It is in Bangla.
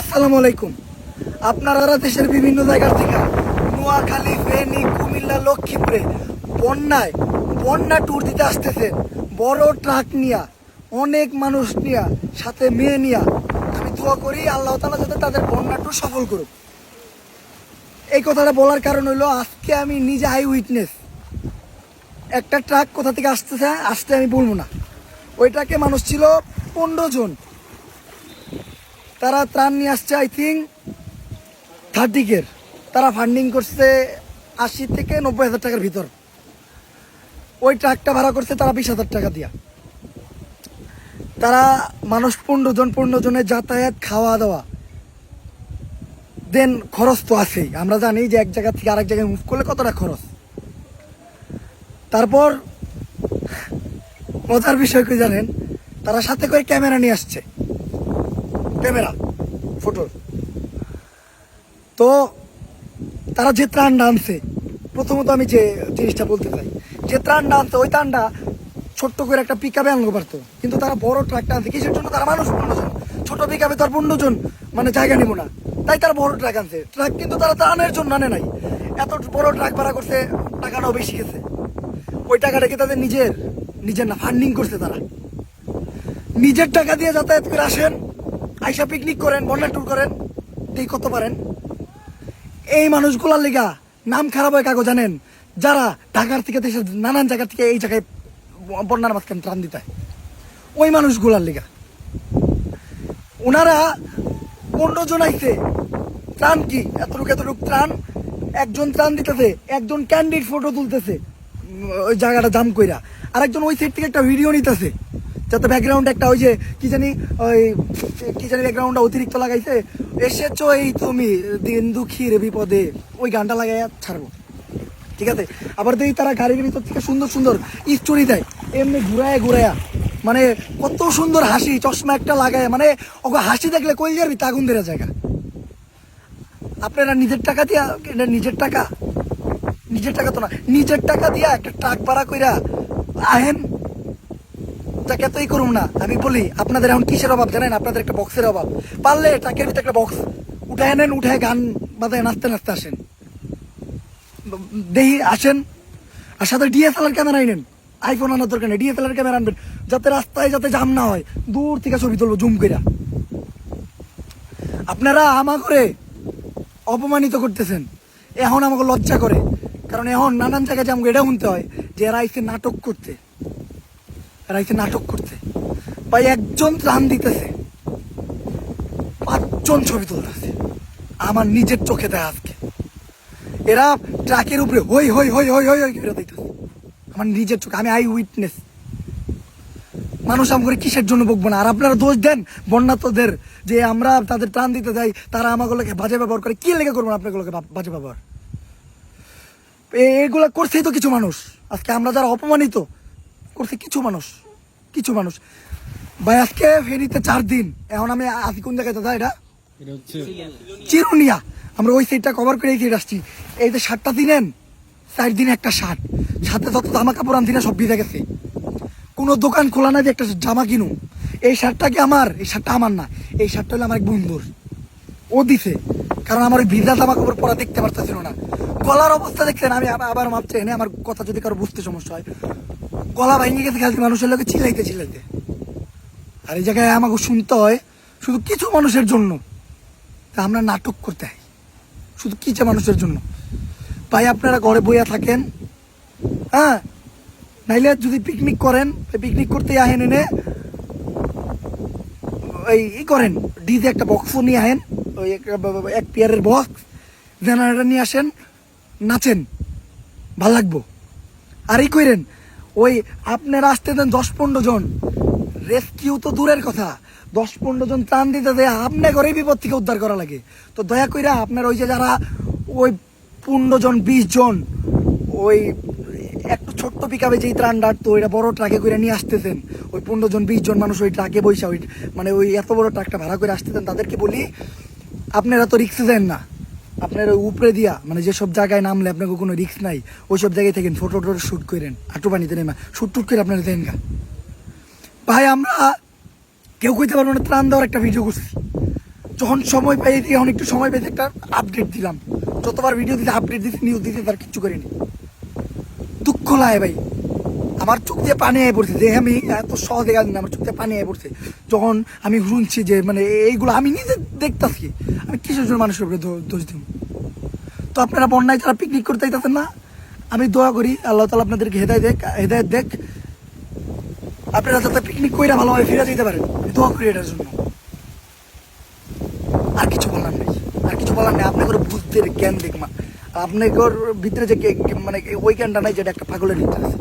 আসসালামু আলাইকুম। আপনারা দেশের বিভিন্ন জায়গা থেকে নোয়াখালী, ফেনী, কুমিল্লা, লক্ষ্মীপুরে বন্যায় বন্যা ট্যুর দিতে আসতেছেন, বড় ট্রাক নিয়া, অনেক মানুষ নিয়া, সাথে মেয়ে নিয়া, আমি দোয়া করি আল্লাহ তালা যাতে তাদের বন্যা ট্যুর সফল করুক। এই কথাটা বলার কারণ হলো আজকে আমি নিজে আই উইটনেস একটা ট্রাক কোথা থেকে আসতেছে, আসতে আমি বলব না। ওই ট্রাকে মানুষ ছিল পনেরো জন। তারা ত্রাণ নিয়ে আসছে আই থিঙ্ক থার্টিকের তারা ফান্ডিং করছে আশি থেকে নব্বই হাজার টাকার ভিতর। ওই ট্রাকটা ভাড়া করছে তারা বিশ হাজার টাকা দিয়া। তারা মানুষ পনেরো জন, পনেরো জনের যাতায়াত খাওয়া দাওয়া দেন খরচ তো আছেই। আমরা জানি যে এক জায়গা থেকে আরেক জায়গায় মুভ করলে কতটা খরচ। তারপর মজার বিষয় কি জানেন? তারা সাথে করে ক্যামেরা নিয়ে আসছে। ক্যামেরা ফটোর তো তারা যে ত্রাণটা আনছে প্রথমত আমি যে জিনিসটা বলতে চাই, যে ত্রাণটা আনছে ওই ত্রাণটা ছোট্ট করে একটা পিক আপে আনতে পারতো। কিন্তু তারা বড় ট্রাকটা আনছে। কিসের জন্য? তারা মানুষ পনেরো জন ছোট পিক আপে তার পনেরো জন মানে জায়গা নিব না। তাই তারা বড় ট্রাক আনছে। ট্রাক কিন্তু তারা ত্রাণের জন্য আনে নাই। এত বড় ট্রাক ভাড়া করছে টাকাটাও বেশি গেছে। ওই টাকাটা কি তাদের নিজের? নিজের না ফান্ডিং করছে তারা। নিজের টাকা দিয়ে যাতায়াত করে আসেন আইসা পিকনিক করেন, বন্যা ট্যুর করেন এই কত পারেন। এই মানুষগুলার লিগা নাম খারাপ হয় কাগজ জানেন? যারা ঢাকার থেকে দেশের নানান জায়গা থেকে এই জায়গায় বন্যার মাঝখানে ত্রাণ দিতে ওই মানুষগুলার লেগা। ওনারা পনেরো জন ত্রাণ কি? এতটুকু এতটুকু ত্রাণ। একজন ত্রাণ দিতেছে, একজন ক্যান্ডিড ফটো তুলতেছে। ওই জায়গাটা জাম কইরা। আর একজন ওই সাইড থেকে একটা ভিডিও নিতেছে। যাতে ব্যাকগ্রাউন্ড একটা ওই যে, কি জানি, ওই, কি জানি ব্যাকগ্রাউন্ডটা অতিরিক্ত লাগাইছে। এসেছ এই তুমি, দিন দুঃখীর বিপদে। ওই গানটা লাগাই ছাড়বো। ঠিক আছে? আবার দেখি তারা গাড়ির ভিতর থেকে সুন্দর সুন্দর স্টোরি দেয়। এমনি ঘুরায় ঘুরায়া। মানে কত সুন্দর হাসি, চশমা একটা লাগায়। মানে ওকে হাসি দেখলে কই যাবি? তাগুন দেওয়া জায়গা। আপনারা নিজের টাকা দিয়া নিজের টাকা। নিজের টাকা তো না, নিজের টাকা দিয়া একটা ট্রাক ভাড়া কইরা আহেন। তাকে এতই করুন না। আমি বলি, আপনাদের এখন কিসের অভাব জানেন? আপনাদের একটা বক্সের অভাব। পারলে ট্রাকের ভিতরে একটা বক্স উঠায় নেন, উঠায় গান বাজায় নাচতে নাচতে আসেন। দেখি আসেন, আর সাথে ডিএসএলআর ক্যামেরা নেন। আইফোন আনার দরকার নেই ডিএসএলআর ক্যামেরা আনবেন। যাতে রাস্তায় যাতে জাম না হয়, দূর থেকে ছবি তুলবো, জুম করে আপনারা আমা করে অপমানিত করতেছেন। এখন আমাকে লজ্জা করে। কারণ এখন নানান জায়গায় যে আমাকে এটা শুনতে হয়, যে এরা আইসে নাটক করতে। আইসে নাটক করতে। ভাই একজন ত্রাণ দিতেছে। পাঁচজন ছবি তুলতেছে। আমার নিজের চোখে দেয় আজকে। এরা ট্রাকের উপরে হই হই হই হই হই হই করে দিতেছে। আমার নিজের চোখে, আমি আই উইটনেস মানুষ আমাকে কিসের জন্য বকবো না? আর আপনারা দোষ দেন বন্যাতদের যে আমরা তাদের ত্রাণ দিতে যাই, তারা আমাগুলোকে বাজে ব্যবহার করে। কি লেগে করব আপনাগুলোকে বাজে ব্যবহার? এগুলা করছেই তো কিছু মানুষ। আজকে আমরা যারা অপমানিত করছে কিছু মানুষ কিছু মানুষ। ভাই আজকে ফেরিতে চার দিন। এখন আমি আছি কোন জায়গায় দাদা এটা? চিরুনিয়া। আমরা ওই সাইডটা কভার করে এই সাইড আসছি। এই যে শার্টটা দিলেন চার দিনে একটা শার্ট। সাথে যত জামা কাপড় আনছি না সব ভিজে গেছে। কোনো দোকান খোলা না যে একটা জামা কিনু এই শার্টটা কি আমার? এই শার্টটা আমার না। এই শার্টটা হলো আমার এক বন্ধুর। ও দিছে। কারণ আমার ওই ভিজা জামা কাপড় পরা দেখতে পারতেছিল না। গলার অবস্থা দেখছেন আমি আবার- আবার মাপছে। এনে আমার কথা যদি কারও বুঝতে সমস্যা হয় গলা ভেঙে গেছে খালি মানুষের লোকে চিল্লাইতে চিল্লাইতে। আর এই জায়গায় আমাকে শুনতে হয়, শুধু কিছু মানুষের জন্য। তা আমরা নাটক করতে হয়। শুধু কিছু মানুষের জন্য। ভাই, আপনারা ঘরে বইয়া থাকেন। হ্যাঁ? নাইলে যদি পিকনিক করেন পিকনিক করতে আহেন এনে, ওই ই করেন ডিজে একটা বক্স নিয়ে আহেন, ওই এক পেয়ারের বক্স জেনারেটর নিয়ে আসেন, নাচেন। ভালো লাগবো। আর ই করেন ওই আপনারা আসতে দেন দশ পনেরো জন। রেস্কিউ তো দূরের কথা। দশ পনেরো জন ত্রাণ দিতে দেয় আপনি করে বিপদ থেকে উদ্ধার করা লাগে। তো দয়া কইরা আপনার ওই যে যারা ওই পনেরো জন, বিশ জন, ওই একটু ছোট্ট পিকাবে যেই ত্রাণ ডাকতো ওইটা বড় ট্রাকে করে নিয়ে আসতেছেন। ওই পনেরো জন, বিশ জন মানুষ ওই ট্রাকে বৈশা ওই মানে ওই এত বড় ট্রাকটা ভাড়া করে আসতেছেন, তাদেরকে বলি, আপনারা তো রিক্সে দেন না। আপনার উপরে দিয়া মানে যেসব জায়গায় নামলে আপনাকে কোনো রিক্স নাই ওই সব জায়গায় থাকেন ফটো টোটো শ্যুট করেন, আটু পানিতে নেমা শ্যুট টুট করে আপনারা দেন গা। ভাই, আমরা কেউ কইতে পারব না, ত্রাণ দেওয়ার একটা ভিডিও করছি। যখন সময় পাই এখন একটু সময় পেয়েছি একটা আপডেট দিলাম। যতবার ভিডিও দিতে আপডেট দিতে নিউজ দিতে, তার কিচ্ছু করিনি। দুঃখ লাগে ভাই। আমার চোখ দিয়ে পানি আয় পড়ছে যে আমি এত সহজে গেল আমার চোখ দিয়ে পানি আয় পড়ছে। যখন আমি শুনছি যে মানে এইগুলো আমি নিজে দেখতাছি, আমি কিসের জন্য মানুষের উপরে দোষ দিব? তো আপনারা বন্যায় যারা পিকনিক করতে চাইতেছেন না, আমি দোয়া করি, আল্লাহ তালা আপনাদেরকে হেদায় দেখ, হেদায়ত দেখ। আপনারা যাতে পিকনিক কইরা ভালোভাবে ফিরে যেতে পারেন দোয়া করি এটার জন্য। আর কিছু বলার নেই, আর কিছু বলার নেই। আপনাকে বুদ্ধের জ্ঞান দেখমা আপনাকে ভিতরে যে মানে ওই জ্ঞানটা নাই যেটা একটা পাগলের ভিতরে আছে।